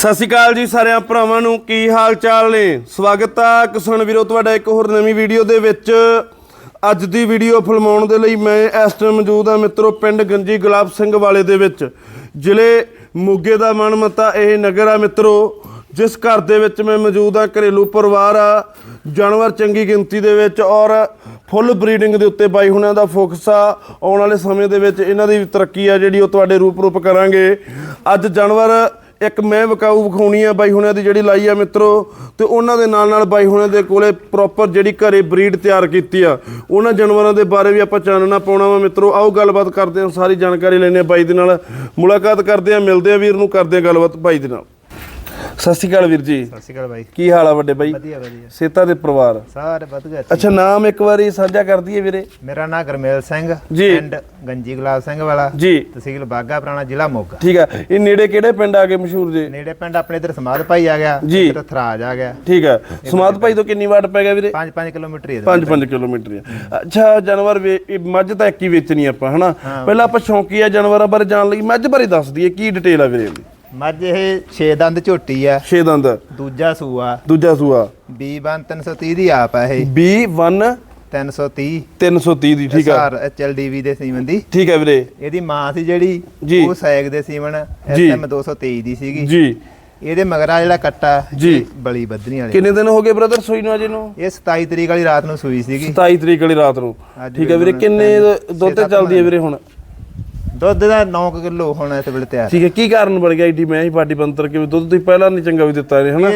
ਸਤਿ ਸ਼੍ਰੀ ਅਕਾਲ ਜੀ ਸਾਰਿਆਂ ਭਰਾਵਾਂ ਨੂੰ, ਕੀ ਹਾਲ ਚਾਲ ਨੇ? ਸਵਾਗਤ ਆ ਕਿਸਾਨ ਵੀਰੋ, ਤੁਹਾਡਾ ਇੱਕ ਹੋਰ ਨਵੀਂ ਵੀਡੀਓ ਦੇ ਵਿੱਚ। ਅੱਜ ਦੀ ਵੀਡੀਓ ਫਿਲਮਾਉਣ ਦੇ ਲਈ ਮੈਂ ਇਸ ਟਾਈਮ ਮੌਜੂਦ ਆ ਮਿੱਤਰੋ, ਪਿੰਡ ਗੰਜੀ ਗੁਲਾਬ ਸਿੰਘ ਵਾਲੇ ਦੇ ਵਿੱਚ। ਜ਼ਿਲ੍ਹੇ ਮੋਗੇ ਦਾ ਮਨਮਤਾ ਇਹ ਨਗਰ ਆ ਮਿੱਤਰੋ, ਜਿਸ ਘਰ ਦੇ ਵਿੱਚ ਮੈਂ ਮੌਜੂਦ ਆ, ਘਰੇਲੂ ਪਰਿਵਾਰ ਆ, ਜਾਨਵਰ ਚੰਗੀ ਗਿਣਤੀ ਦੇ ਵਿੱਚ ਔਰ ਫੁੱਲ ਬਰੀਡਿੰਗ ਦੇ ਉੱਤੇ ਬਾਈ ਹੁਣਾਂ ਦਾ ਫੋਕਸ ਆ। ਆਉਣ ਵਾਲੇ ਸਮੇਂ ਦੇ ਵਿੱਚ ਇਹਨਾਂ ਦੀ ਤਰੱਕੀ ਆ ਜਿਹੜੀ ਉਹ ਤੁਹਾਡੇ ਰੂਪ ਰੂਪ ਕਰਾਂਗੇ। ਅੱਜ ਜਾਨਵਰ ਇੱਕ ਮੈਂ ਵਿਕਾਊ ਵਿਖਾਉਣੀ ਆ ਬਾਈ ਹੁਣਾਂ ਦੀ ਜਿਹੜੀ ਲਾਈ ਆ ਮਿੱਤਰੋ, ਤੇ ਉਹਨਾਂ ਦੇ ਨਾਲ ਨਾਲ ਬਾਈ ਹੁਣਾਂ ਦੇ ਕੋਲੇ ਪ੍ਰੋਪਰ ਜਿਹੜੀ ਘਰੇ ਬਰੀਡ ਤਿਆਰ ਕੀਤੀ ਆ। ਉਹਨਾਂ ਜਾਨਵਰਾਂ ਦੇ ਬਾਰੇ ਵੀ ਆਪਾਂ ਚਾਨਣਾ ਪਾਉਣਾ ਵਾ ਮਿੱਤਰੋ। ਆਓ ਗੱਲਬਾਤ ਕਰਦੇ ਹਾਂ, ਸਾਰੀ ਜਾਣਕਾਰੀ ਲੈਣੇ ਆ ਬਾਈ ਦੇ ਨਾਲ। ਮੁਲਾਕਾਤ ਕਰਦੇ ਹਾਂ, ਮਿਲਦੇ ਹਾਂ ਵੀਰ ਨੂੰ, ਕਰਦੇ ਹਾਂ ਗੱਲਬਾਤ ਬਾਈ ਦੇ ਨਾਲ। ਸਤਿ ਸ਼੍ਰੀ ਅਕਾਲ ਵੀਰ ਜੀ। ਸਤਿ ਸ਼੍ਰੀ ਅਕਾਲ ਬਾਈ। ਕੀ ਹਾਲ ਆ ਵੱਡੇ ਬਾਈ? ਵਧੀਆ ਵਧੀਆ। ਸੇਤਾ ਦੇ ਪਰਿਵਾਰ? ਸਾਰੇ ਵਧੀਆ ਅੱਛਾ ਨਾਮ ਇੱਕ ਵਾਰੀ ਸਾਂਝਾ ਕਰ ਦਈਏ ਵੀਰੇ। ਮੇਰਾ ਨਾਮ ਗਰਮੇਲ ਸਿੰਘ। ਪਿੰਡ ਗੰਜੀ ਗੁਲਾਬ ਸਿੰਘ ਵਾਲਾ। ਜੀ। ਤਹਿਸੀਲ ਬਾਗਾ ਪੁਰਾਣਾ ਜ਼ਿਲ੍ਹਾ ਮੋਗਾ। ਠੀਕ ਆ। ਇਹ ਨੇੜੇ ਕਿਹੜੇ ਪਿੰਡ ਆ ਗਏ ਮਸ਼ਹੂਰ ਜੇ? ਨੇੜੇ ਪਿੰਡ ਆਪਣੇ ਇਧਰ ਸਮਾਦ ਭਾਈ ਆ ਗਿਆ। ਇੱਧਰ ਥਰਾਜ ਆ ਗਿਆ। ਠੀਕ ਆ। ਸਮਾਦ ਭਾਈ ਤੋਂ ਕਿੰਨੀ ਵਾਟ ਪੈ ਗਿਆ ਵੀਰੇ? 5-5 ਕਿਲੋਮੀਟਰ ਹੀ ਇਹਦਾ 5-5 ਕਿਲੋਮੀਟਰ ਆ। ਅੱਛਾ ਜਾਨਵਰ ਮੱਝ ਤਾਂ ਇੱਕ ਹੀ ਵੇਚਣੀ ਆਪਾਂ ਹਨਾ? ਪਹਿਲਾਂ ਆਪਾਂ ਸ਼ੌਂਕੀਆ ਜਾਨਵਰਾਂ ਬਾਰੇ ਜਾਣ ਲਈ ਮੱਝ ਬਾਰੇ ਦੱਸ ਦਈਏ ਕੀ ਡਿਟੇਲ ਆ ਵੀਰੇ ਮੱਝ ਇਹ 6 ਦੰਦ ਝੋਟੀ ਆ। ਛੇ ਦੰਦ। ਦੂਜਾ ਸੂਆ। ਦੂਜਾ ਸੂਆ। B1 330 ਦੀ ਆਪ ਆ ਇਹ। B1 330 330 ਦੀ ਠੀਕ ਆ। ਸਾਰ HLDV ਦੇ ਸੀਮਨ ਦੀ। ਠੀਕ ਆ ਵੀਰੇ। ਇਹਦੀ ਮਾਂ ਸੀ ਜਿਹੜੀ। ਉਹ ਸੈਗ ਦੇ ਸੀਮਨ। SM 223 ਦੀ ਸੀਗੀ। ਜੀ। ਇਹਦੇ ਮਗਰਾ ਜਿਹੜਾ ਕੱਟਾ ਜੀ। ਬਲੀ ਬੱਧਨੀ ਵਾਲੀ। ਕਿੰਨੇ ਦਿਨ ਹੋ ਗਏ ਬ੍ਰਦਰ ਸੋਈ ਨੂੰ ਅਜੇ ਨੂੰ? ਇਹ 27 ਤਰੀਕ ਵਾਲੀ ਰਾਤ ਨੂੰ ਸੂਈ ਸੀਗੀ। 27 ਤਰੀਕ ਵਾਲੀ ਰਾਤ ਨੂੰ। ਠੀਕ ਆ ਵੀਰੇ ਕਿੰਨੇ ਦੁੱਧ ਚੱਲਦੀ ਹੈ ਵੀਰੇ ਹੁਣ? ਦੁੱਧ ਦਾ 9 ਕਿਲੋ ਹੁਣ ਇਸ ਵੇਲੇ ਤਿਆਰ ਠੀਕ ਹੈ ਕੀ ਕਾਰਨ ਬਣ ਗਿਆ ਈਡੀ ਮੈਂ ਹੀ ਪਾਰਟੀ ਬੰਤਰ ਕਿ ਦੁੱਧ ਤੁਸੀਂ ਪਹਿਲਾਂ ਨਹੀਂ ਚੰਗਾ ਵੀ ਦਿੱਤਾ ਇਹਨੇ ਹਨਾ?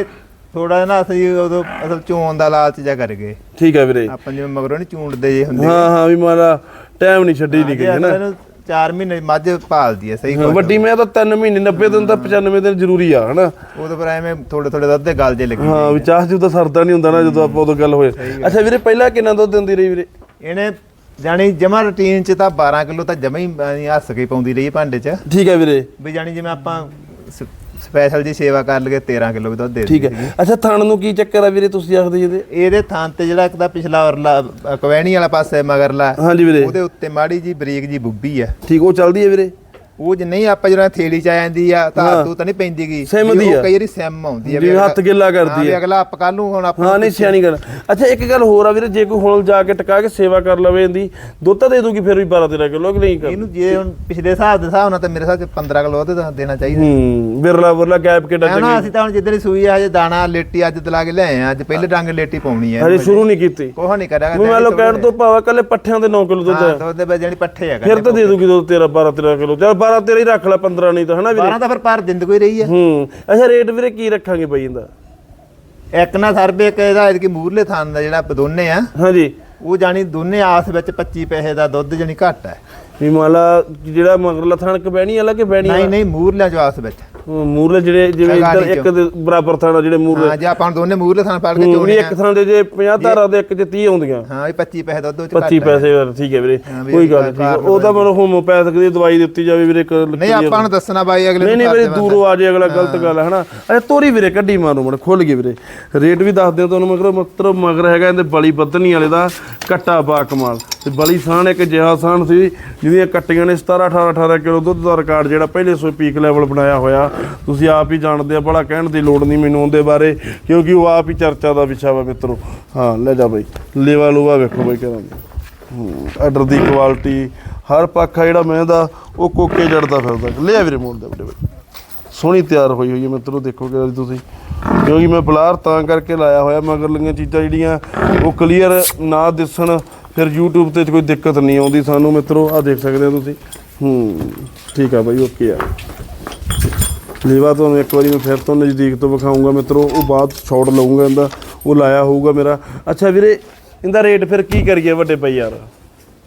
ਥੋੜਾ ਨਾ ਅਸੀਂ ਉਦੋਂ ਅਸਲ ਚੋਣ ਦਾ ਲਾਲਚ ਜਾ ਕਰ ਗਏ। ਠੀਕ ਹੈ ਵੀਰੇ। ਆਪਾਂ ਜਿਵੇਂ ਮਗਰੋਂ ਨਹੀਂ ਚੂੰਡਦੇ ਜੇ ਹੁੰਦੇ। ਹਾਂ ਹਾਂ ਵੀ ਮਾਰਾ ਟਾਈਮ ਨਹੀਂ ਛੱਡੀ ਨਹੀਂ ਗਈ ਹੈ ਨਾ ਇਹਨੂੰ 4 ਮਹੀਨੇ ਮੱਝ ਪਾਲਦੀ ਐ ਸਹੀ ਹਾਂ, ਵੱਡੀ ਮੈਂ ਤਾਂ 3 ਮਹੀਨੇ 90 ਦਿਨ ਤਾਂ 95 ਦਿਨ ਜ਼ਰੂਰੀ ਆ ਹਨਾ? ਉਦੋਂ ਪਰ ਐਵੇਂ ਥੋੜੇ ਥੋੜੇ ਦੁੱਧ ਦੇ ਗਲ ਜੇ ਲੱਗੀ ਹਾਂ ਵੀ ਚਾਹ ਜੂ ਤਾਂ ਸਰਦਾ ਨਹੀਂ ਹੁੰਦਾ ਨਾ ਜਦੋਂ ਆਪਾਂ ਉਦੋਂ ਗੱਲ ਹੋਏ। ਅੱਛਾ ਵੀਰੇ ਪਹਿਲਾਂ ਕਿੰਨਾ ਦੁੱਧ ਦਿੰਦੀ ਰਹੀ ਵੀਰੇ? ਇਹਨੇ ਜਾਣੀ ਜਮਾ ਰੁਟੀਨ ਚ ਤਾਂ 12 ਕਿਲੋ ਤਾਂ ਜਮਾ ਹੀ ਹੱਸ ਕੇ ਪਾਉਂਦੀ ਰਹੀ ਭਾਂਡੇ ਚ। ਠੀਕ ਹੈ ਵੀਰੇ। ਵੀ ਜਾਣੀ ਜਿਵੇਂ ਆਪਾਂ ਸਪੈਸ਼ਲ ਜੀ ਸੇਵਾ ਕਰ ਲਈਏ 13 ਕਿਲੋ ਵੀ ਦੁੱਧ ਦੇ ਠੀਕ ਹੈ। ਅੱਛਾ ਥਣ ਨੂੰ ਕੀ ਚੱਕਰ ਆ ਵੀਰੇ ਤੁਸੀਂ ਆਖਦੇ ਜਿਹਦੇ? ਇਹਦੇ ਥਾਂ ਤੇ ਜਿਹੜਾ ਇੱਕ ਤਾਂ ਪਿਛਲਾ ਔਰਲਾ ਕਵੈਣੀ ਵਾਲਾ ਪਾਸੇ ਮਗਰਲਾ ਹਾਂਜੀ ਵੀਰੇ। ਉਹਦੇ ਉੱਤੇ ਮਾੜੀ ਜੀ ਬਰੀਕ ਜੀ ਬੁੱਬੀ ਆ। ਠੀਕ ਉਹ ਚੱਲਦੀ ਹੈ ਵੀਰੇ? ਉਹ ਜੇ ਨਹੀਂ ਆਪਾਂ ਜਿਹੜਾ ਥੇਲੀ ਚ ਆ ਜਾਂਦੀ ਆ ਤਾਂ ਤੂੰ ਤਾਂ ਨਹੀਂ ਪੈਂਦੀਗੀ। ਸਿਮ ਵੀ ਦੀ ਉਹ ਆ। ਕਈ ਵਾਰੀ ਸਿਮ ਆਉਂਦੀ ਆ ਜਿਵੇਂ ਹੱਥ ਗਿੱਲਾ ਕਰਦੀ ਵੀ ਹੈ ਅਗਲਾ ਆਪ ਕੱਲ ਨੂੰ ਹੁਣ ਆਪਾਂ ਹਾਂ ਨਹੀਂ ਸਿਆਣੀ ਗੱਲ। ਅੱਛਾ ਇੱਕ ਗੱਲ ਹੋਰ ਆ ਵੀਰੇ ਜੇ ਕੋਈ ਹੁਣ ਜਾ ਕੇ ਟਕਾ ਕੇ ਸੇਵਾ ਕਰ ਲਵੇ ਇਹਦੀ ਦੁੱਧ ਦੇ ਦੂਗੀ ਫਿਰ ਵੀ 12 13 ਕਿਲੋ ਕਿ ਨਹੀਂ ਕਰ ਇਹਨੂੰ ਜੇ ਹੁਣ ਪਿਛਲੇ ਹਿਸਾਬ ਦੇ ਹਿਸਾਬ ਨਾਲ ਤਾਂ ਮੇਰੇ ਹਿਸਾਬ ਚ 15 ਕਿਲੋ ਤਾਂ ਦੇਣਾ ਚਾਹੀਦਾ। ਹੂੰ ਵਿਰਲਾ ਵਿਰਲਾ ਗੈਪ ਕਿੱਡਾ ਐ ਨਾ ਅਸੀਂ ਤਾਂ ਹੁਣ ਜਿੱਦਣ ਸੂਈ ਆ ਜੇ ਦਾਣਾ ਲੇਟੀ ਅੱਜ ਦਲਾ ਕੇ ਲਿਆਏ ਆ ਅੱਜ ਪਹਿਲੇ ਡੰਗ ਲੇਟੀ ਪਾਉਣੀ ਆ। ਹਜੇ ਸ਼ੁਰੂ ਨਹੀਂ ਕੀਤੀ। ਕੋਹ ਨਹੀਂ ਕਰਾਂਗਾ ਮੈਂ ਲੋ ਕਹਿਣ ਤੋਂ ਭਾਵਾ ਕੱਲੇ ਪੱਠਿਆਂ ਦੇ 9 ਕਿਲੋ ਦੁੱਧ ਦੁੱਧ ਦੇ ਜਿਹੜੀ ਪੱਠੇ ਹੈਗਾ ਫਿਰ ਤਾਂ ਦੇ ਦੂਗੀ ਦੁੱਧ ਤੇਰਾ 12 13 ਕਿਲੋ। ਚਲ 12 13 ਹੀ ਰੱਖ ਲੈ 15 ਨਹੀਂ ਤਾਂ ਹਨਾ ਵੀਰੇ? 12 ਤਾਂ ਫਿਰ ਪਰ ਦਿੰਦ ਕੋਈ ਰਹੀ ਆ ਹੂੰ ਅੱਛਾ ਰੇਟ ਵੀਰੇ ਕੀ ਰੱਖਾਂਗੇ ਬਈ ਇਹਦਾ? ਇੱਕ ਨਾ ਸਰਵੇ ਇੱਕ ਇਹਦਾ ਕਿ ਮੂਰਲੇ ਥਾਨ ਦਾ ਜਿਹੜਾ ਆਪਾਂ ਦੋਨੇ ਆ ਹਾਂਜੀ। ਉਹ ਜਾਣੀ ਦੋਨੇ ਆਸ ਵਿੱਚ 25 ਪੈਸੇ ਦਾ ਦੁੱਧ ਜਾਣੀ ਘੱਟ ਹੈ। ਵੀ ਮਾਲਾ ਜਿਹੜਾ ਮਗਰਲਾ ਥਣਕ ਬਹਿਣੀ ਵਾਲਾ ਕਿ ਬਹਿਣੀ ਨਹੀਂ ਨਹੀਂ ਮੂਰਲਿਆਂ ਚ ਆਸ ਵਿੱਚ। ਮੂਰਲੇ ਜਿਹੜੇ ਜਿਵੇਂ ਇੱਧਰ ਇੱਕ ਦੇ ਬਰਾਬਰ ਥਾਣਾ ਜਿਹੜੇ ਮੂਰਲੇ ਹਾਂ ਜੇ ਆਪਾਂ ਦੋਨੇ ਮੂਰਲੇ ਥਾਨ ਪਾਲ ਕੇ ਚੋਣੇ ਇੱਕ ਥਾਂ ਦੇ ਜੇ 50 ਧਾਰਾਂ ਦੇ ਇੱਕ ਚ 30 ਆਉਂਦੀਆਂ। ਹਾਂ ਵੀ 25 ਪੈਸੇ ਦੁੱਧ ਚ 25 ਪੈਸੇ ਠੀਕ ਹੈ ਵੀਰੇ। ਕੋਈ ਗੱਲ ਠੀਕ। ਉਹ ਤਾਂ ਮੈਨੂੰ ਹੋਮੋਪੈਥਿਕ ਦੀ ਦਵਾਈ ਦਿੱਤੀ ਜਾਵੇ ਵੀਰੇ ਇੱਕ ਨਹੀਂ ਆਪਾਂ ਨੂੰ ਦੱਸਣਾ ਬਾਈ ਅਗਲੇ ਨਹੀਂ ਨਹੀਂ ਵੀਰੇ। ਦੂਰੋਂ ਆ ਜੇ ਅਗਲਾ ਗਲਤ ਗੱਲ ਹੈ ਹਨਾ? ਅਰੇ ਤੋਰੀ ਵੀਰੇ ਕੱਢੀ ਮਾਰੂ ਮੜ ਖੁੱਲ ਗਈ ਵੀਰੇ। ਰੇਟ ਵੀ ਦੱਸ ਦਿਓ ਤੁਹਾਨੂੰ ਮਗਰ ਮਤਲਬ ਮਗਰ ਹੈਗਾ ਇਹਦੇ ਬਲੀ ਬੱਦਨੀ ਵਾਲੇ ਦਾ ਕੱਟਾ ਬਾ ਕਮਾਲ। ਤੇ ਬਲੀ ਸਾਨ ਇੱਕ ਜਿਹਾ ਸਾਨ ਸੀ, ਜਿਹਦੀਆਂ ਕੱਟੀਆਂ ਨੇ 17 18 18 ਕਿਲੋ ਦੁੱਧ ਦਾ ਰਿਕਾਰਡ ਜਿਹੜਾ ਪਹਿਲੇ ਸੋ ਪੀਕ ਲੈਵਲ ਬਣਾਇਆ ਹੋਇਆ। ਤੁਸੀਂ ਆਪ ਹੀ ਜਾਣਦੇ ਆ ਬੜਾ ਕਹਿਣ ਦੀ ਲੋੜ ਨਹੀਂ ਮੈਨੂੰ ਉਹਦੇ ਬਾਰੇ, ਕਿਉਂਕਿ ਉਹ ਆਪ ਹੀ ਚਰਚਾ ਦਾ ਵਿਸ਼ਾ ਵਾ ਮਿੱਤਰੋ। ਹਾਂ, ਲੈ ਜਾ ਬਾਈ, ਲੇਵਾ ਲੂਵਾ ਵੇਖੋ ਬਾਈ ਕਰਾਂਗੇ ਹੂੰ ਆਰਡਰ ਦੀ ਕੁਆਲਿਟੀ ਹਰ ਪੱਖ ਆ ਜਿਹੜਾ ਮੈਂ ਦਾ ਉਹ ਕੋਕੇ ਜੜਦਾ ਫਿਰਦਾ। ਲੈ ਆ ਵੀਰੇ ਮੋੜ ਦੇ ਵੀਰੇ ਬਾਈ। ਸੋਹਣੀ ਤਿਆਰ ਹੋਈ ਹੋਈ ਹੈ ਮਿੱਤਰੋ, ਦੇਖੋ ਕਿ ਤੁਸੀਂ। ਕਿਉਂਕਿ ਮੈਂ ਬਲਾਰ ਤਾਂ ਕਰਕੇ ਲਾਇਆ ਹੋਇਆ, ਮਗਰ ਲਈਆਂ ਚੀਜ਼ਾਂ ਜਿਹੜੀਆਂ, ਉਹ ਕਲੀਅਰ ਨਾ ਦਿਸਣ ਫਿਰ YouTube ਤੇ ਕੋਈ ਦਿੱਕਤ ਨਹੀਂ ਆਉਂਦੀ ਸਾਨੂੰ ਮਿੱਤਰੋ ਆ ਦੇਖ ਸਕਦੇ ਹੋ ਤੁਸੀਂ। ਹੂੰ, ਠੀਕ ਆ ਬਾਈ, ਓਕੇ ਆ। ਲੀਵਾ ਤੁਹਾਨੂੰ ਇੱਕ ਵਾਰੀ ਮੈਂ ਫਿਰ ਤੋਂ ਨਜ਼ਦੀਕ ਤੋਂ ਵਿਖਾਉਂਗਾ ਮਿੱਤਰੋ, ਉਹ ਬਾਅਦ ਸ਼ਾਟ ਲਵਾਂਗਾ ਇਹਦਾ, ਉਹ ਲਾਇਆ ਹੋਊਗਾ ਮੇਰਾ। ਅੱਛਾ ਵੀਰੇ, ਇਹਦਾ ਰੇਟ ਫਿਰ ਕੀ ਕਰੀਏ ਵੱਡੇ ਭਾਈ ਯਾਰ?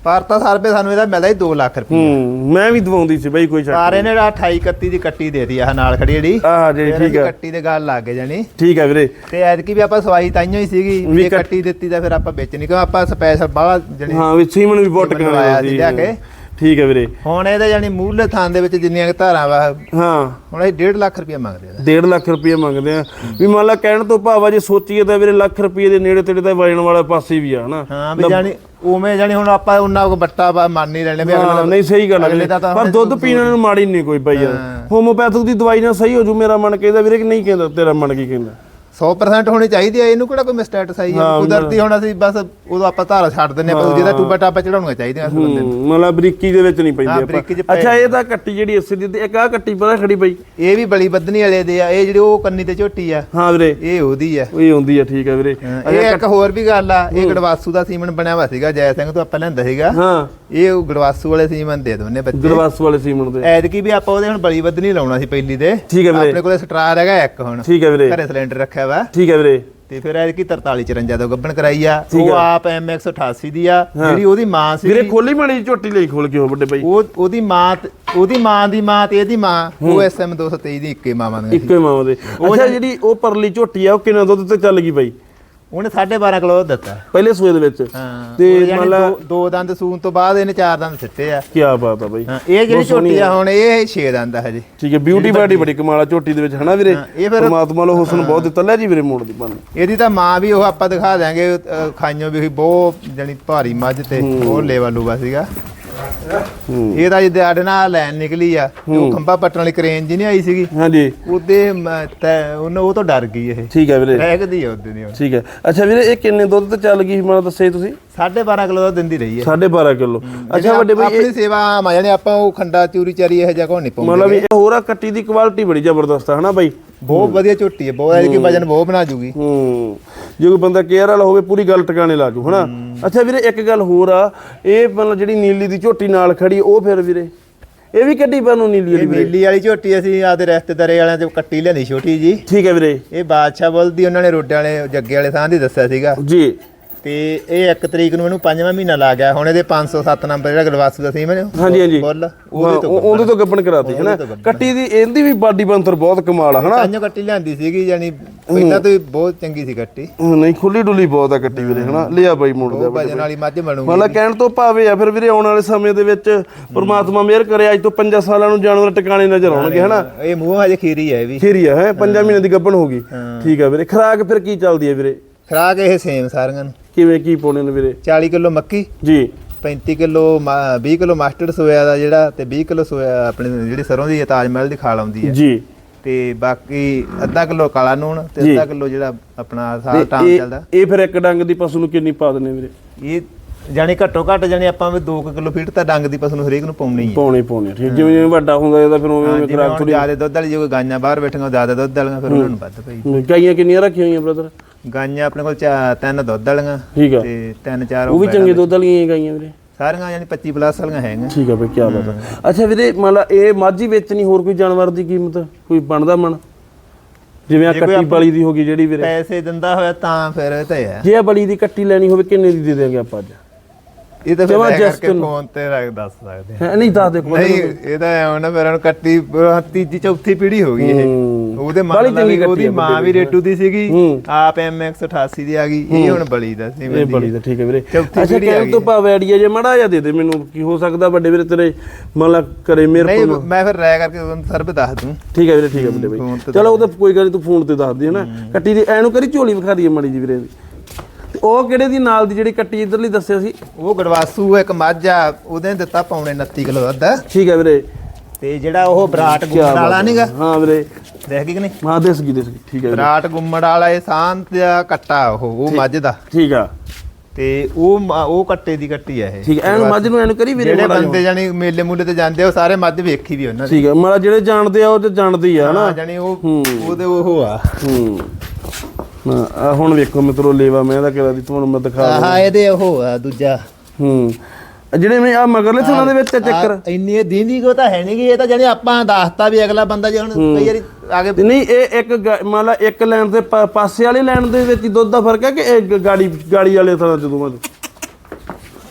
ਪਰ ਤਾਂ ਸਰਵੇ ਸਾਨੂੰ ਇਹਦਾ ਮਿਲਦਾ ਹੀ 2 ਲੱਖ ਰੁਪਏ ਹੂੰ ਮੈਂ ਵੀ ਦਵਾਉਂਦੀ ਸੀ ਬਾਈ ਕੋਈ ਸ਼ੱਕ ਪਰ ਇਹਨੇ 28 31 ਦੀ ਕੱਟੀ ਦੇ ਦਿੱਤੀ ਆ ਨਾਲ ਖੜੀ ਜਿਹੜੀ। ਆਹ ਜੀ ਫਿਰ ਠੀਕ ਅਸੀਂ ਆ। ਕੱਟੀ ਦੇ ਗੱਲ ਲੱਗ ਗਏ ਜਾਣੀ। ਠੀਕ ਆ ਵੀਰੇ। ਤੇ ਐਤਕੀ ਵੀ ਆਪਾਂ ਸਵਾਈ ਤਾਈਓ ਹੀ ਸੀਗੀ ਵੀ ਕੱਟ- ਕੱਟੀ ਦਿੱਤੀ ਤਾਂ ਫਿਰ ਆਪਾਂ ਵੇਚਣੀ ਕਿਉਂ ਆਪਾਂ ਸਪੈਸ਼ਲ ਬਾਹਲਾ ਜਣੀ ਹਾਂ ਵੀ ਸੀਮਨ ਵੀ ਬੁੱਟ ਸੀਮਨ ਲਵਾਇਆ ਸੀ। ਲਿਆ ਕੇ। ਠੀਕ ਹੈ ਵੀਰੇ। ਹੁਣ ਇਹਦੇ ਜਾਨੀ ਮੂਹਰਲੇ ਥਾਂ ਦੇ ਵਿੱਚ ਜਿੰਨੀਆਂ ਕੁ ਧਾਰਾਂ ਵਾ ਹਾਂ। ਹੁਣ ਇਹ 1.5 ਲੱਖ ਰੁਪਏ ਮੰਗਦੇ ਆ। 1.5 ਲੱਖ ਰੁਪਏ ਮੰਗਦੇ ਆ। ਵੀ ਮੰਨ ਲਾ ਕਹਿਣ ਤੋਂ ਭਾਵਾ ਜੇ ਸੋਚੀਏ ਤਾਂ ਵੀਰੇ ਲੱਖ ਰੁਪਏ ਦੇ ਨੇੜੇ ਤੇੜੇ ਤਾਂ ਵਜਣ ਵਾਲਾ ਪਾਸੇ ਵੀ ਆ ਹਨਾ। ਹਾਂ ਵੀ ਜਾਨੀ ਉਵੇਂ ਜਾਨੀ ਹੁਣ ਆਪਾਂ ਉਹਨਾਂ ਕੋ ਬੱਟਾ ਬਾ ਮੰਨ ਨਹੀਂ ਲੈਣੇ ਵੀ ਹਾਂ ਅਗਲੇ ਨਹੀਂ ਸਹੀ ਗੱਲ ਅਗਲੇ ਤਾਂ ਪਰ ਦੁੱਧ ਪੀਣ ਨੂੰ ਮਾੜੀ ਨਹੀਂ ਕੋਈ ਬਾਈ ਯਾਰ। ਹੋਮੋਪੈਥਿਕ ਦੀ ਦਵਾਈ ਨਾਲ ਸਹੀ ਹੋ ਜੂ ਮੇਰਾ ਮਨ ਕਹਿੰਦਾ ਵੀਰੇ ਕਿ ਨਹੀਂ ਕਹਿੰਦਾ ਤੇਰਾ ਮਨ ਕੀ ਕਹਿੰਦਾ? 100% ਹੋਣੀ ਚਾਹੀਦੀ ਹੈ ਇਹਨੂੰ ਕਿਹੜਾ ਕੋਈ ਮਿਸਟੇਟ ਆਈ ਹੈ? ਕੁਦਰਤੀ ਹੁਣ ਅਸੀਂ ਬਸ ਉਦੋਂ ਆਪਾਂ ਧਾਰਾ ਛੱਡ ਦਿੰਨੇ ਆਪਾਂ ਜਿਹਦਾ ਟੂਬਾ ਟਾਪਾ ਚੜਾਉਣੀਆਂ ਚਾਹੀਦੀਆਂ ਇਸ ਬੰਦੇ ਨੂੰ। ਮਤਲਬ ਬਰੀਕੀ ਦੇ ਵਿੱਚ ਨਹੀਂ ਪੈਂਦੀ ਆਪਾਂ। ਅੱਛਾ ਇਹ ਤਾਂ ਕੱਟੀ ਜਿਹੜੀ ਇਸੇ ਦੀ ਤੇ ਇੱਕ ਆ ਕੱਟੀ ਪਤਾ ਖੜੀ ਬਾਈ ਇਹ ਵੀ ਬਲੀ ਬੱਦਨੀ ਵਾਲੇ ਦੇ ਆ ਇਹ ਜਿਹੜੀ ਉਹ ਕੰਨੀ ਤੇ ਝੋਟੀ ਆ ਹਾਂ ਵੀਰੇ। ਇਹ ਉਹਦੀ ਆ। ਇਹ ਹੁੰਦੀ ਆ ਠੀਕ ਆ ਵੀਰੇ। ਇਹ ਇੱਕ ਹੋਰ ਵੀ ਗੱਲ ਆ ਇਹ ਗੜਵਾਸੂ ਦਾ ਸੀਮਨ ਬਣਿਆ ਹੋਇਆ ਸੀਗਾ ਜੈ ਸਿੰਘ ਤੋਂ ਆਪਾਂ ਲੈਂਦਾ ਸੀਗਾ। ਹਾਂ। ਇਹ ਉਹ ਗੜਵਾਸੂ ਵਾਲੇ ਸੀਮਨ ਦੇ ਦੋਨੇ ਬੱਚੇ। ਗਰਵਾਸ ਵਾਲੇ ਸੀਮਨ ਦੇ। ਐਤਕੀ ਵੀ ਆਪਾਂ ਉਹਦੇ ਹੁਣ ਬਲੀ ਬੱਦਨੀ ਲਾਉਣਾ ਸੀ ਪਹਿਲੀ ਦੇ। ਠੀਕ ਹੈ ਵੀਰੇ। ਆਪਣੇ ਕੋਲੇ ਸਟਰਾਰ ਹੈਗਾ ਇੱਕ ਹੁਣ। ਠੀਕ ਹੈ ਵੀਰੇ। ਘਰੇ ਸਿਲੰਡਰ ਰੱਖਿਆ ਵਾ। ਠੀਕ ਹੈ ਵੀਰੇ। ਤੇ ਫਿਰ ਐਤਕੀ 43 54 ਤੋਂ ਗੱਬਣ ਕਰਾਈ ਆ। ਉਹ ਆਪ MX 88 ਦੀ ਆ। ਜਿਹੜੀ ਉਹਦੀ ਮਾਂ ਸੀ। ਵੀਰੇ ਖੋਲੀ ਮਾੜੀ ਝੋਟੀ ਲਈ ਖੋਲ ਕੇ ਹੋ ਵੱਡੇ ਬਾਈ। ਉਹ ਉਹਦੀ ਮਾਂ ਉਹਦੀ ਮਾਂ ਦੀ ਮਾਂ ਤੇ ਇਹਦੀ ਮਾਂ। ਉਹ SM 223 ਦੀ ਇੱਕੇ ਮਾਵਾਂ ਸੀ। ਇੱਕੋ ਹੀ ਮਾਂ ਦੇ ਅੱਛਾ ਜਿਹੜੀ ਉਹ ਪਰਲੀ ਝੋਟੀ ਆ ਉਹ ਕਿੰਨਾ ਦੁੱਧ ਤੇ ਚੱਲ ਗਈ ਬਾਈ? ਉਹਨੇ 12.5 ਕਿਲੋ ਦਿੱਤਾ। ਪਹਿਲੇ ਸੂਏ ਦੇ ਵਿੱਚ? ਹਾਂ। ਤੇ ਤੇ ਮਤਲਬ- ਦੋ ਦੰਦ ਸੂਣ ਤੋਂ ਬਾਅਦ ਇਹਨੇ ਚਾਰ ਦੰਦ ਸਿੱਟੇ ਆ। ਕੀ ਬਾਤ ਆ ਬਾਈ। ਹਾਂ, ਇਹ ਜਿਹੜੀ ਝੋਟੀ ਆ ਹੁਣ ਇਹ 6 ਦੰਦ ਆ ਹਜੇ। ਠੀਕ ਹੈ ਬਿਊਟੀ ਬਾਡੀ ਬੜੀ ਕਮਾਲ ਆ ਝੋਟੀ ਦੇ ਵਿੱਚ ਹਨਾ ਵੀਰੇ? ਪਰਮਾਤਮਾ ਲੋ ਹੁਸਨ ਬਹੁਤ ਦਿੱਤਾ। ਲੈ ਜੀ ਵੀਰੇ ਮੋੜ ਦੀ ਬਣ ਇਹਦੀ ਤਾਂ ਮਾਂ ਵੀ ਉਹ ਆਪਾਂ ਦਿਖਾ ਅਹ, ਖਾਈਓ ਵੀ ਬਹੁਤ ਜਣੀ ਭਾਰੀ ਮੱਝ ਤੇ ਉਹ ਲੇਵਾ ਲੂਗਾ ਸੀਗਾ। ਇਹ ਤਾਂ ਜਿੱਦੇ ਸਾਡੇ ਨਾਲ ਲੈਣ ਨਿਕਲੀ ਆ ਉਹ ਖੰਭਾ ਪੱਟਣ ਵਾਲੀ ਕਰੇਨ ਜੀ ਨਹੀਂ ਆਈ ਸੀਗੀ। ਹਾਂਜੀ। ਉਹਦੇ ਮ- ਤੈ- ਉਹਨੂੰ ਉਹ ਤੋਂ ਡਰ ਗਈ ਇਹ। ਠੀਕ ਹੈ ਵੀਰੇ। ਰਹਿਕਦੀ ਆ ਉਹਦੇ ਦੀ ਹੁਣ ਠੀਕ ਹੈ। ਅੱਛਾ ਵੀਰੇ ਇਹ ਕਿੰਨੇ ਦੁੱਧ ਤੇ ਚੱਲ ਗਈ ਮੈਨੂੰ ਦੱਸੇ ਤੁਸੀਂ? 12.5 ਕਿਲੋ ਦਾ ਦਿੰਦੀ ਰਹੀ ਹੈ। 12.5 ਕਿਲੋ। ਅੱਛਾ ਵੱਡੇ ਬਾਈ ਆਪਣੀ ਸੇਵਾ ਆਮ ਆ ਜਾਣੀ ਆਪਾਂ ਉਹ ਖੰਡਾ ਚੂਰੀ ਚਾਰੀ ਇਹ ਕੋ ਨਹੀਂ ਪਾਉਂਦੇ ਮਤਲਬ ਇਹ ਹੋਰ ਆ ਕੱਟੀ ਦੀ ਕੁਆਲਿਟੀ ਬੜੀ ਜ਼ਬਰਦਸਤ ਆ ਹਨਾ ਬਾਈ? ਬਹੁਤ ਵਧੀਆ ਝੋਟੀ ਹੈ ਬਹੁਤ ਐ ਕਿ ਵਜਨ ਬਹੁਤ ਬਣਾ ਜੂਗੀ। ਹੂੰ। ਜੇ ਕੋਈ ਬੰਦਾ ਕੇਅਰ ਵਾਲਾ ਹੋਵੇ ਪੂਰੀ ਗੱਲ ਟਿਕਾਣੇ ਲਾ ਜੂ ਹਨਾ? ਅੱਛਾ ਵੀਰੇ ਇੱਕ ਗੱਲ ਹੋਰ ਆ ਇਹ ਮਤਲਬ ਜਿਹੜੀ ਨੀਲੀ ਦੀ ਝੋਟੀ ਨਾਲ ਖੜੀ ਉਹ ਫਿਰ ਵੀਰੇ? ਇਹ ਵੀ ਕੱਢੀ ਬਾਨੂੰ ਨੀਲੀ ਵਾਲੀ ਵੀਰੇ? ਨੀਲੀ ਵਾਲੀ ਝੋਟੀ ਅਸੀਂ ਆਪਦੇ ਰਿਸ਼ਤੇਦਾਰੇ ਵਾਲਿਆਂ ਚ ਕੱਟੀ ਲਿਆਂਦੀ ਛੋਟੀ ਜੀ। ਠੀਕ ਹੈ ਵੀਰੇ। ਇਹ ਬਾਦਸ਼ਾਹ ਬੁੱਲ ਦੀ ਉਹਨਾਂ ਨੇ ਰੋਡੇ ਵਾਲੇ ਜੱਗੇ ਵਾਲੇ ਥਾਂ ਦੀ ਦੱਸਿਆ ਸੀਗਾ। ਜੀ। ਤੇ ਇਹ 1 ਤਰੀਕ ਨੂੰ ਇਹਨੂੰ ਪੰਜਵਾਂ ਮਹੀਨਾ ਲਾ ਗਿਆ। ਹੁਣ ਇਹਦੇ 507 ਨੰਬਰ ਜਿਹੜਾ ਗਲਵਾਸੂ ਦਾ ਸੀ ਮੈਨੂੰ ਹਾਂਜੀ ਹਾਂਜੀ। ਬੁੱਲ ਹਾਂ, ਉਹਦੇ ਤੋਂ ਉਹ- ਉਹਦੇ ਤੋਂ ਗੱਬਣ ਕਰਾਤੀ ਗੱਭਣ। ਕੱਟੀ ਦੀ ਇਹਦੀ ਵੀ ਬਾਡੀ ਬੰਤਰ ਬਹੁਤ ਕਮਾਲ ਆ ਹਨਾ? ਕੱਟੀ ਲਿਆਂਦੀ ਸੀਗੀ ਯਾਨੀ ਪਹਿਲਾਂ ਤੋਂ ਹੀ ਬਹੁਤ ਚੰਗੀ ਸੀ ਕੱਟੀ। ਹੂੰ, ਨਹੀਂ ਖੁੱਲੀ ਡੁੱਲੀ ਬਹੁਤ ਆ ਕੱਟੀ ਵੀਰੇ ਹਨਾ? ਲਿਆ ਬਾਈ ਮੋੜ ਦੇ ਵਜਨ ਵਾਲੀ ਮੱਝ ਬਣੂਗੀ। ਮਤਲਬ ਕਹਿਣ ਤੋਂ ਭਾਵੇਂ ਆ ਫਿਰ ਵੀਰੇ ਆਉਣ ਵਾਲੇ ਸਮੇਂ ਦੇ ਵਿੱਚ ਪ੍ਰਮਾਤਮਾ ਮਿਹਰ ਕਰੇ ਅੱਜ ਤੋਂ 5 ਸਾਲਾਂ ਨੂੰ ਜਾਨਵਰ ਟਿਕਾਣੇ ਨਜ਼ਰ ਆਉਣਗੇ ਹਨਾ? ਇਹ ਮੂੰਹ ਹਜੇ ਖੀਰੀ ਹੈ ਇਹ ਵੀ। ਖੀਰੀ ਹੈ? 5 ਮਹੀਨੇ ਦੀ ਗੱਭਣ ਹੋ ਗਈ। ਠੀਕ ਆ ਵੀਰੇ ਖਰਾਕ ਫਿਰ ਕੀ ਚੱਲਦੀ ਹੈ ਵੀਰੇ? ਖਰਾਕ ਇਹ ਸੇਮ ਸਾਰੀਆਂ ਨੂੰ। ਕਿਵੇਂ ਕੀ ਪਾਉਣੇ ਨੇ ਵੀਰੇ? 40 ਕਿਲੋ ਮੱਕੀ ਜੀ। 35 ਕਿਲੋ 20 ਕਿਲੋ ਮਾਸਟਰਡ ਸੋਇਆ ਦਾ ਜਿਹੜਾ ਤੇ 20 ਕਿਲੋ ਸੋਇਆ ਆਪਣੇ ਜਿਹੜੀ ਸਰੋਂ ਦੀ ਤਾਜ ਮਹਿਲ ਦੀ ਖਾਲ ਆਉਂਦੀ ਹੈ ਜੀ। ਤੇ ਬਾਕੀ ਅੱਧਾ ਕਿਲੋ ਕਾਲਾ ਨੂਣ ਤੇ। ਅੱਧਾ ਕਿਲੋ ਜਿਹੜਾ ਆਪਣਾ ਸਾਲ ਤੇ ਟਾਮ ਚੱਲਦਾ। ਇਹ ਫਿਰ ਇੱਕ ਡੰਗ ਦੀ ਪਸ਼ੂ ਨੂੰ ਕਿੰਨੀ ਪਾ ਦਿੰਦੇ ਵੀਰੇ? ਇਹ ਜਾਨੀ ਘੱਟੋ ਘੱਟ ਜਾਨੀ ਆਪਾਂ ਵੀ 2 ਕਿਲੋ ਫੀਟ ਤਾਂ ਡੰਗ ਦੀ ਪਸ ਨੂੰ ਹਰੇਕ ਨੂੰ ਪਾਉਣੀ ਹੈ ਪਾਉਣੇ ਪਾਉਣੇ ਠੀਕ। ਜਿਵੇਂ ਜਿਵੇਂ ਵੱਡਾ ਹੁੰਦਾ ਜਾਂਦਾ ਫਿਰ ਉਵੇਂ ਉਵੇਂ ਜਿਵੇਂ ਖਰਾਕ ਹੁਣ ਥੋੜੀ ਜ਼ਿਆਦਾ ਦੁੱਧ ਵਾਲੀ ਜੇ ਕੋਈ ਗਾਈਆਂ ਬਾਹਰ ਬੈਠੀਆਂ ਜ਼ਿਆਦਾ ਦੁੱਧ ਵਾਲੀਆਂ ਫਿਰ ਉਹਨਾਂ ਨੂੰ ਵੱਧ ਪਈ। ਗਾਈਆਂ ਕਿੰਨੀਆਂ ਰੱਖੀਆਂ ਹੋਈਆਂ ਬ੍ਰਦਰ ਗਾਈਆਂ ਆਪਣੇ ਕੋਲ ਚਾ- ਤਿੰਨ ਦੁੱਧ ਵਾਲੀਆਂ ਠੀਕ ਆ। ਤੇ ਤਿੰਨ ਚਾਰ ਉਹ ਵੀ ਚੰਗੇ ਦੁੱਧ ਵਾਲੀਆਂ ਹੀ ਗਾਈਆਂ ਵੀਰੇ। ਸਾਰੀਆਂ ਯਾਨੀ 25 ਪਲੱਸ ਵਾਲੀਆਂ ਹੈਗੀਆਂ। ਠੀਕ ਆ ਬਈ ਕੀ ਬਾਤ ਆ। ਅੱਛਾ ਵੀਰੇ ਮੰਨ ਲਾ ਇਹ ਮਾਝੀ ਵੇਚਣੀ ਹੋਰ ਕੋਈ ਜਾਨਵਰ ਦੀ ਕੀਮਤ ਕੋਈ ਬਣਦਾ ਮਨ ਜਿਵੇਂ ਆ ਕੱਟੀ ਬਲੀ ਦੀ ਹੋ ਗਈ ਜਿਹੜੀ ਵੀਰੇ। ਪੈਸੇ ਦਿੰਦਾ ਹੋਇਆ ਤਾਂ ਫਿਰ ਇਹ ਤਾਂ ਹੈ। ਜੇ ਆ ਬਲੀ ਦੀ ਕੱਟੀ ਲੈਣੀ ਹੋਵੇ ਕਿੰਨੇ ਦੀ ਦੇ ਦੇਂਗੇ ਆਪਾਂ ਅੱਜ? ਇਹ ਤਾਂ ਫਿਰ ਲੈ ਕਰਕੇ ਫੋਨ ਤੇ ਰੱਖ ਦੱਸ ਸਕਦੇ ਹਾਂ। ਨਹੀਂ ਦੱਸ ਦੇ ਕੋਈ ਨਹੀਂ ਇਹ ਤਾਂ ਹੁਣ ਨਾ ਹੁਣ ਕੱਟੀ ਤੀਜੀ ਚੌਥੀ ਪੀੜੀ ਹੋ ਗਈ ਇਹ। ਉਹਦੇ ਮਾਂ ਦਾ ਚੰਗੀ ਵੀ ਕੱਟੀ ਉਹਦੀ ਮਾਂ ਵੀ ਰੇਟੂ ਦੀ ਸੀਗੀ। ਆਪ MX 88 ਦੀ ਆ ਗਈ। ਇਹ ਹੁਣ ਬਲੀ ਦਾ ਸੀ ਇਹ ਬਲੀ ਦਾ ਠੀਕ ਹੈ ਵੀਰੇ। ਚੌਥੀ ਅੱਛਾ ਕਹਿਣ ਤੋਂ ਭਾਵੇਂ ਆਈਡੀਆ ਜੇ ਮੜਾ ਜਾ ਦੇ ਦੇ ਮੈਨੂੰ ਕੀ ਹੋ ਸਕਦਾ ਵੱਡੇ ਵੀਰੇ ਤੇਰੇ ਮੰਨ ਲਾ ਕਰੇ ਮੇਰੇ ਨਹੀਂ ਮੈਂ ਫਿਰ ਰਾਇ ਕਰਕੇ ਤੁਹਾਨੂੰ ਸਰਬ ਦੱਸ ਦੂੰ। ਠੀਕ ਹੈ ਵੀਰੇ ਠੀਕ ਹੈ ਵੱਡੇ ਬਾਈ। ਚਲੋ ਉਹ ਤਾਂ ਕੋਈ ਗੱਲ ਤੂੰ ਫੋਨ ਤੇ ਦੱਸ ਦੇ ਹਨਾ ਕੱਟੀ ਦੀ ਐਨੂੰ ਕਰੀ ਝੋਲੀ ਵਿਖਾ ਦਈਏ ਮੜੀ ਜੀ ਵੀਰੇ। ਦੀ ਉਹ ਕਿਹੜੇ ਦੀ ਨਾਲ ਦੀ ਜਿਹੜੀ ਕੱਟੀ ਇਧਰਲੀ ਦੱਸਿਆ ਸੀ? ਉਹ ਗੜਵਾਸੂ ਇੱਕ ਮੱਝ ਆ ਉਹਦੇ ਨੇ ਦਿੱਤਾ ਪੌਣੇ 29 ਕਿਲੋ ਦੁੱਧ। ਠੀਕ ਹੈ ਵੀਰੇ। ਤੇ ਜਿਹੜਾ ਉਹ ਬਰਾਟ ਗੁੰਮੜ ਵਾਲਾ ਨਹੀਂਗਾ ਹੈ। ਵੀਰੇ। ਦੇਖ ਗਈ ਕਿ ਨਹੀਂ? ਹਾਂ ਦੇਸ ਕੀ ਦੇਸ ਕੀ ਠੀਕ ਹੈ ਵੀਰੇ। ਬਰਾਟ ਗੁੰਮੜ ਵਾਲਾ ਇਹ ਸਾਂਤ ਦਾ ਕੱਟਾ ਉਹ ਉਹ ਮੱਝ ਦਾ। ਠੀਕ ਆ। ਤੇ ਉਹ ਮ- ਉਹ ਕੱਟੇ ਦੀ ਕੱਟੀ ਆ ਇਹ। ਠੀਕ ਐਨੂੰ ਮੱਝ ਨੂੰ ਐਨੂੰ ਕਰੀ ਵੀਰੇ ਜਿਹੜੇ ਮਾੜਾ ਬੰਦੇ ਜਾਨੀ ਮੇਲੇ ਮੂਲੇ ਤੇ ਜਾਂਦੇ ਆ, ਉਹ ਸਾਰੇ ਮੱਝ ਵੇਖੀ ਵੀ ਉਹਨਾਂ ਦੀ। ਠੀਕ ਹੈ ਮਾੜਾ ਜਿਹੜੇ ਜਾਣਦੇ ਆ ਉਹ ਤੇ ਜਾਣਦੇ ਹੀ ਆ ਹਨਾ? ਹਾਂ ਜਾਨੀ ਉਹ ਉਹਦੇ ਉਹ ਆ। ਹੂੰ। ਹਾਂ ਆਹ ਹੁਣ ਵੇਖੋ ਮਿੱਤਰੋ ਲੇਵਾ ਮੈਂ ਦਾ ਕਿਹੜਾ ਦੀ ਤੁਹਾਨੂੰ ਮੈਂ ਦਿਖਾ ਆਹ ਇਹਦੇ ਉਹ ਆ ਦੂਜਾ। ਹੂੰ। ਆਹ ਜਿਹੜੇ ਮੈਂ ਆ ਮਗਰਲੇ ਥਾਂ ਦੇ ਵਿੱਚ ਚੱਕਰ। ਆਹ ਇੰਨੀ ਦੀਂਦੀ ਕੋ ਤਾਂ ਹੈ ਨਹੀਂ ਗੀ ਇਹ ਤਾਂ ਜਾਨੀ ਆਪਾਂ ਦੱਸਤਾ ਵੀ ਅਗਲਾ ਬੰਦਾ ਜੇ ਹੁਣ ਕਈ ਵਾਰੀ ਆਗੇ ਤੇ ਨਹੀਂ ਇਹ ਇੱਕ ਗਾ- ਮੰਨ ਲਾ ਇੱਕ ਲਾਈਨ ਤੇ ਪਾ- ਪਾਸੇ ਵਾਲੀ ਲਾਈਨ ਦੇ ਵਿੱਚ ਹੀ ਦੁੱਧ ਦਾ ਫ਼ਰਕ ਹੈ ਕਿ ਇਹ ਗ- ਗਾੜੀ ਗਾੜੀ ਵਾਲੇ ਥਾਂ ਚ ਦੋਵਾਂ ਚ?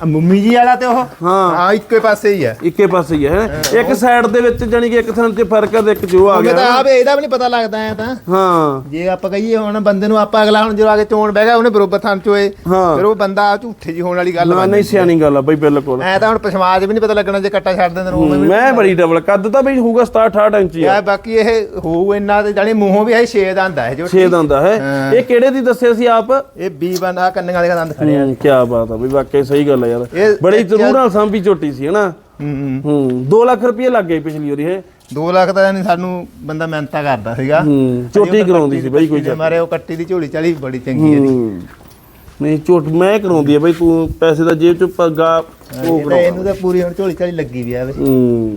ਆ ਮੰਮੀ ਜੀ ਵਾਲਾ ਤੇ ਉਹ? ਹਾਂ। ਹਾਂ ਇੱਕੇ ਪਾਸੇ ਹੀ ਆ। ਇੱਕੇ ਪਾਸੇ ਹੀ ਹੈ ਹੈਂ। ਇੱਕ ਸਾਈਡ ਦੇ ਵਿੱਚ ਜਾਨੀ ਕਿ ਇੱਕ ਥਾਂ ਤੇ ਫ਼ਰਕ ਹੈ ਤੇ ਇੱਕ ਜੋ ਆ ਉਹ ਗਿਆ ਤਾਂ ਆਪ ਇਹਦਾ ਵੀ ਨਹੀਂ ਪਤਾ ਲੱਗਦਾ ਐ ਤਾਂ। ਹਾਂ। ਜੇ ਆਪਾਂ ਕਹੀਏ ਹੁਣ ਬੰਦੇ ਨੂੰ ਆਪਾਂ ਅਗਲਾ ਹੁਣ ਜਦੋਂ ਆ ਕੇ ਚੋਣ ਬਹਿ ਗਿਆ ਉਹਨੇ ਬਰੋਬਰ ਥਾਂ ਚੋਏ। ਹਾਂ। ਫਿਰ ਉਹ ਬੰਦਾ ਝੂਠੇ ਜੀ ਹੋਣ ਵਾਲੀ ਗੱਲ ਨਾ ਨਹੀਂ ਸਿਆਣੀ ਗੱਲ ਆ ਬਈ ਬਿਲਕੁਲ। ਐ ਤਾਂ ਹੁਣ ਪਛਵਾਜ ਵੀ ਨਹੀਂ ਪਤਾ ਲੱਗਣਾ ਜੇ ਕੱਟਾ ਛੱਡ ਦਿੰਦੇ ਨੂੰ ਮੈਂ ਬੜੀ ਡਬਲ ਕੱਦ ਤਾਂ ਬਈ ਹੋਊਗਾ 67 68 ਇੰਚੀ ਆ। ਬਾਕੀ ਇਹ ਹੋਊ ਇੰਨਾ ਤੇ ਜਾਨੀ ਮੂੰਹੋਂ ਵੀ ਇਹ ਛੇ ਦੰਦ ਆ ਇਹ ਜੋ 6 ਦੰਦ ਆ ਹੈ। ਹਾਂ। ਇਹ ਕਿਹੜੇ ਦੀ ਦੱਸਿਆ ਸੀ ਆਪ? ਇਹ ਬੀ ਬੰਦਾ ਕੰਨਾਂ ਵਾਲੇ ਦੰਦ ਖੜੇ ਆ। ਹੂੰ ਕੀ ਬਾਤ ਆ ਬਈ ਵਾਕਈ ਸਹੀ ਗੱਲ ਆ ਯਾਰ ਇਹ- ਬੜੀ ਇਹ- ਜ਼ਰੂਰ ਨਾਲ ਸਾਂਭੀ ਝੋਟੀ ਸੀ ਹਨਾ? ਹੂੰ ਹੂੰ। 2 ਲੱਖ ਰੁਪਏ ਲੱਗ ਗਏ ਪਿਛਲੀ ਵਾਰੀ ਹੈ 2 ਲੱਖ ਦਾ ਯਾਨੀ ਸਾਨੂੰ ਬੰਦਾ ਮਿਹਨਤਾਂ ਕਰਦਾ ਸੀਗਾ। ਹੂੰ ਝੋਟੀ ਕਰਾਉਂਦੀ ਸੀ ਬਈ ਕੋਈ ਜੇ ਮਾਰੇ ਉਹ ਕੱਟੀ ਦੀ ਝੋਲੀ ਚਾਲੀ ਬੜੀ ਚੰਗੀ ਹੈ ਹੂੰ। ਨਹੀਂ ਝੋਟ ਮੈਂ ਕਰਾਉਂਦੀ ਆ ਬਈ ਤੂੰ ਪੈਸੇ ਦਾ ਜੇਬ ਚ ਪੱਗਾ ਉਹ ਇਹ ਤਾਂ ਇਹਨੂੰ ਤਾਂ ਪੂਰੀ ਹੁਣ ਝੋਲੀ ਚਾਲੀ ਲੱਗੀ ਵੀ ਆਵੇ ਹੂੰ।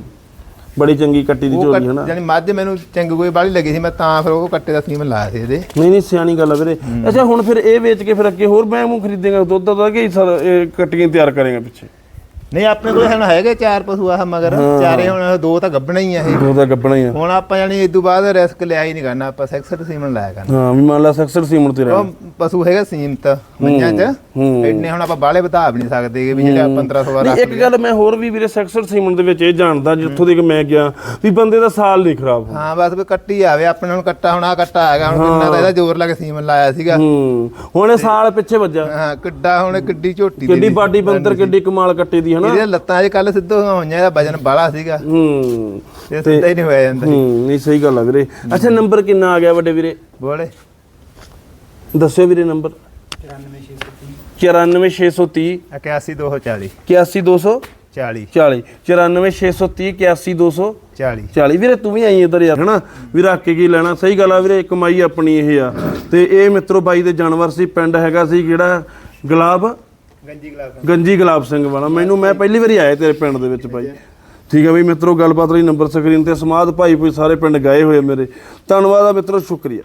ਬੜੀ ਚੰਗੀ ਕੱਟੀ ਦੀ ਝੋਲੀ ਹਨਾ। ਜਾਨੀ ਮੱਝ ਮੈਨੂੰ ਚੰਗ ਕੋਈ ਬਾਲੀ ਲੱਗੀ ਸੀ ਮੈਂ ਤਾਂ ਫਿਰ ਉਹ ਕੱਟੇ ਦਾ ਸੀਮਨ ਲਾਇਆ ਸੀ ਇਹਦੇ। ਨਹੀਂ ਨਹੀਂ ਸਿਆਣੀ ਗੱਲ ਆ ਵੀਰੇ। ਅੱਛਾ ਹੁਣ ਫਿਰ ਇਹ ਵੇਚ ਕੇ ਫਿਰ ਅੱਗੇ ਹੋਰ ਮੈਂ ਮੂੰ ਖਰੀਦੇਗਾ ਦੁੱਧ ਦਾ ਕਿ ਸਰ ਇਹ ਕੱਟੀਆਂ ਤਿਆਰ ਕਰੇਗਾ ਪਿੱਛੇ। ਨਹੀਂ ਆਪਣੇ ਕੋਲ ਹੁਣ ਹੈਗੇ ਚਾਰ ਪਸ਼ੂ ਆਹ ਮਗਰ। ਚਾਰੇ ਹੁਣ ਦੋ ਤਾਂ ਗੱਬਣਾ ਹੀ ਆ ਇਹ। ਦੋ ਦਾ ਗੱਬਣਾ ਹੀ ਆ। ਹੁਣ ਆਪਾਂ ਜਾਨੀ ਇਸ ਤੋਂ ਬਾਅਦ ਰਿਸਕ ਲਿਆ ਹੀ ਨਹੀਂ ਕਰਨਾ ਆਪਾਂ ਸੈਕਸਰ ਸੀਮਨ ਲਾਇਆ ਕਰਨਾ। ਹਾਂ ਵੀ ਮੰਨ ਲਾ ਸਕਸਰ ਸੀਮਨ ਤੇ ਰਹਿ। ਉਹ ਪਸ਼ੂ ਹੈਗਾ ਸੀਮਤ ਮੰਨਿਆ ਚ। ਇੰਨੇ ਹੁਣ ਆਪਾਂ ਬਾਲੇ ਵੀ ਨਹੀਂ ਸਕਦੇ ਵੀ ਜਿਹੜੇ 1500 ਵਾਰ ਨਹੀਂ ਇੱਕ ਗੱਲ ਮੈਂ ਹੋਰ ਵੀ ਵੀਰੇ ਸੈਕਸਰ ਸੀਮਨ ਦੇ ਵਿੱਚ ਇਹ ਜਾਣਦਾ ਜਿੱਥੋਂ ਦੀ ਕਿ ਮੈਂ ਗਿਆ ਵੀ ਬੰਦੇ ਦਾ ਸਾਲ ਨਹੀਂ ਖਰਾਬ ਹਾਂ ਬਸ ਵੀ ਕੱਟੀ ਆਵੇ ਆਪਣੇ ਹੁਣ ਕੱਟਾ ਹੁਣ ਆ ਕੱਟਾ ਹੈਗਾ ਹੁਣ ਕਿੰਨਾ ਤਾਂ ਇਹਦਾ ਜ਼ੋਰ ਲਾ ਕੇ ਸੀਮਨ ਲਾਇਆ ਸੀਗਾ। ਹੁਣ ਇਹ ਸਾਲ ਪਿੱਛੇ ਵੱਜਾ ਹਾਂ ਕਿੱਡਾ ਹੁਣ ਕਿੱਡੀ ਝੋਟੀ ਦੀ ਕਿੱਡੀ ਬਾਡੀ ਬੰਦਰ ਕਿੱਡੀ ਕਮਾਲ ਕੱਟੀ ਦੀ ਹਨਾ? ਇਹਦੀਆਂ ਲੱਤਾਂ ਜੇ ਕੱਲ ਸਿੱਧੋ ਹੋਈਆਂ ਇਹਦਾ ਵਜਨ ਬਾਲਾ ਸੀਗਾ। ਹੂੰ। ਤੇ ਸਿੱਧਾ ਹੀ ਨਹੀਂ ਹੋਇਆ ਜਾਂਦਾ। ਹੂੰ ਨਹੀਂ ਸਹੀ ਗੱਲ ਆ ਵੀਰੇ। ਅੱਛਾ ਨੰਬਰ ਕਿੰਨਾ ਆ ਗਿਆ ਵੱਡੇ ਵੀਰੇ? ਬੋਲੇ। ਦੱਸਿਓ ਵੀਰੇ ਨੰਬਰ। 94630 81240 81240 40 94630 81230 40 40 ਵੀਰੇ ਤੂੰ ਵੀ ਆਈ ਇੱਧਰ ਯਾਰ। ਹਨਾ? ਵੀ ਰੱਖ ਕੇ ਕੀ ਲੈਣਾ? ਸਹੀ ਗੱਲ ਆ ਵੀਰੇ ਕਮਾਈ ਆਪਣੀ ਇਹ ਆ। ਤੇ ਇਹ ਮਿੱਤਰੋ ਬਾਈ ਦੇ ਜਾਨਵਰ ਸੀ ਪਿੰਡ ਹੈਗਾ ਸੀ ਕਿਹੜਾ? ਗੁਲਾਬ। ਗੰਜੀ ਗਲਾਸ ਗੰਜੀ ਗੁਲਾਬ ਸਿੰਘ ਵਾਲਾ। ਮੈਨੂੰ ਮੈਂ ਪਹਿਲੀ ਵਾਰੀ ਆਇਆ ਤੇਰੇ ਪਿੰਡ ਦੇ ਵਿੱਚ ਬਾਈ ਠੀਕ ਹੈ ਬਈ ਮਿੱਤਰੋ ਗੱਲਬਾਤ ਲਈ ਨੰਬਰ ਸਕਰੀਨ ਤੇ। ਸਮਾਦ ਭਾਈ ਕੋਈ ਸਾਰੇ ਪਿੰਡ ਗਏ ਹੋਏ ਮੇਰੇ। ਧੰਨਵਾਦ ਆ ਮਿੱਤਰੋ ਸ਼ੁਕਰੀਆ।